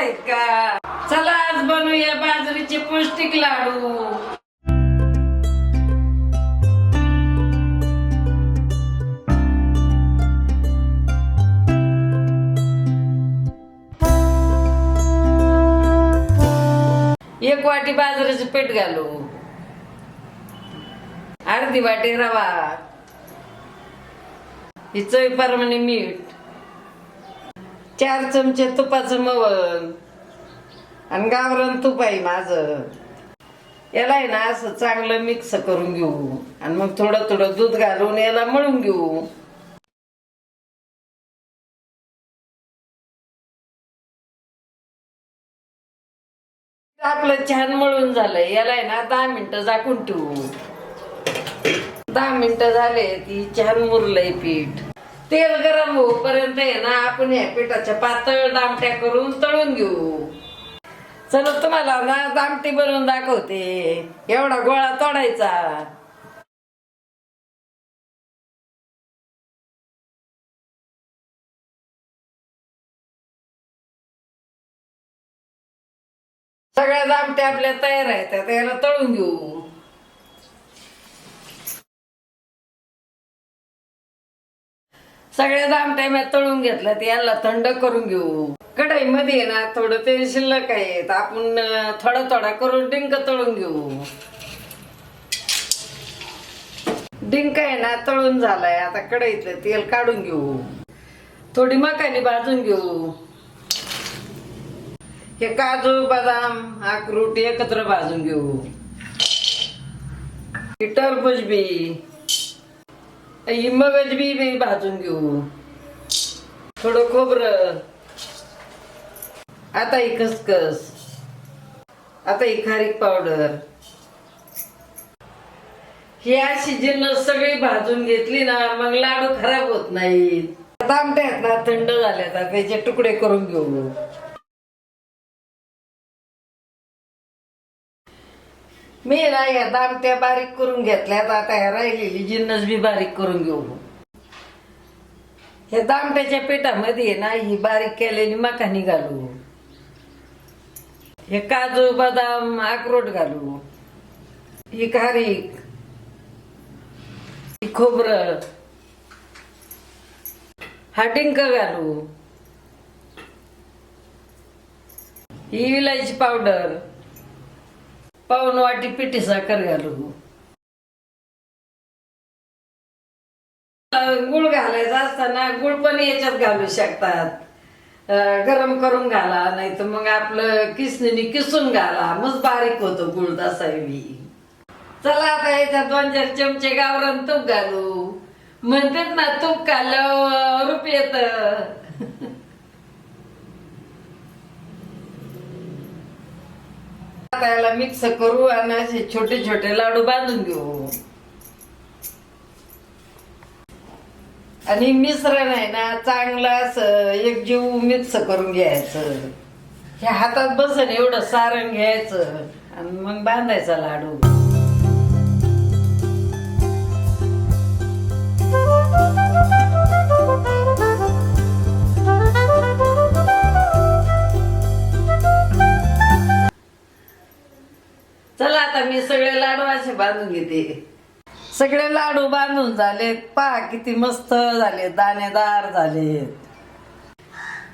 आहेत का? चला आज बनवूया बाजरीचे पौष्टिक लाडू. एक वाटी बाजरीचे पीठ घालू. अर्धी वाटी रवा. ही चवीप्रमाणे म्हणजे मीठ. चार चमचे तुपाचं मवण आणि गावरान तूप आहे माझं. याला आहे ना असं चांगलं मिक्स करून घेऊ. आणि मग थोडं थोडं दूध घालून याला मळून घेऊ. आपलं छान मळून झालंय. याला आहे ना दहा मिनिटं झाकून ठेवू. दहा मिनिटं झाले ती छान मुरलंय पीठ. तेल गरम होईपर्यंत आहे ना आपण या पिठाच्या पातळ दामट्या करून तळून घेऊ. चल तुम्हाला ना दामटी बनवून दाखवते. एवढा गोळा तोडायचा. सगळ्या दामट्या आपल्या तयार आहेत त्या त्याला तळून घेऊ. सगळ्या दामट्या मी तळून घेतलं ते याला थंड करून घेऊ. कढाईमध्ये आहे ना थोडं तेल शिल्लक आहे. तर आपण थोडा थोडा करून डिंक तळून घेऊ. डिंक आहे ना तळून झालाय. आता कढईतलं तेल काढून घेऊ. थोडी मकानी भाजून घेऊ. हे काजू बदाम अक्रूट एकत्र भाजून घेऊ. टरबूज बी. ही मगज बी बी भाजून घेऊ थोडं खोबरं आता ही खसखस आता ही खारीक पावडर ही अशी सगळी भाजून घेतली ना मग लाडू खराब होत नाहीत. आता आमच्या ना थंड झाल्या आता त्याचे तुकडे करून घेऊ. मी ना या दामट्या बारीक करून घेतल्यात आता ह्या राहिलेली जिन्नस बी बारीक करून घेऊ. हे दामट्याच्या पिठामध्ये आहे ना ही बारीक केलेली मखानी घालू. हे काजू बदाम अक्रोट घालू. ही खारीक. ही खोबरं. हा डिंक घालू. ही इलायची पावडर. पाऊन वाटी पिठी साखर घालू गुळ घालायचा असताना गुळ पण याच्यात घालू शकतात. गरम करून घाला नाही तर मग आपलं किसणीने किसून घाला. मग बारीक होतो गुळ तसाही चला आता याच्यात दोन चार चमचे गावरान तूप घालू. म्हणतात ना तूप खाल्लं रूप येत. त्याला मिक्स करू आणि असे छोटे छोटे लाडू बांधून घेऊ. आणि मिश्रण आहे ना चांगलं असं एक जीव मिक्स करून घ्यायचं. हे हातात बसन एवढं सारण घ्यायचं आणि मग बांधायचा लाडू. आता मी सगळे लाडू असे बांधून घेते. सगळे लाडू बांधून झालेत. पहा किती मस्त झाले दाणेदार झालेत.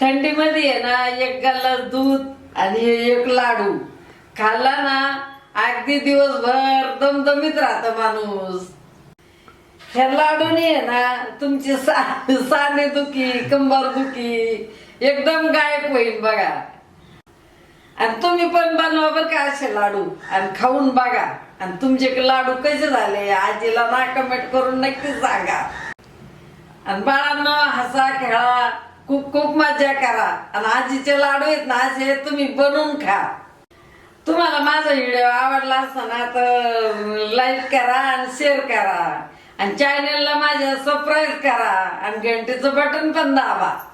थंडीमध्ये आहे ना एक गल्ला दूध आणि एक लाडू. खाल्ला ना अगदी दिवसभर दमदमीत राहत माणूस. ह्या लाडूने आहे ना तुमची सा साने दुखी कंबर दुखी एकदम गायब होईल बघा. आणि तुम्ही पण बनवा बरं का असे लाडू. आणि खाऊन बघा. आणि तुमचे लाडू कसे झाले आजीला ना कमेंट करून नक्कीच सांगा. आणि बाळांना हसा खेळा खूप खूप मजा करा. आणि आजीचे लाडू आहेत ना असे तुम्ही बनवून खा. तुम्हाला माझा व्हिडिओ आवडला असताना तर लाईक करा आणि शेअर करा. आणि चॅनलला माझ्या सबस्क्राईब करा. आणि घंटेचं बटन पण दाबा.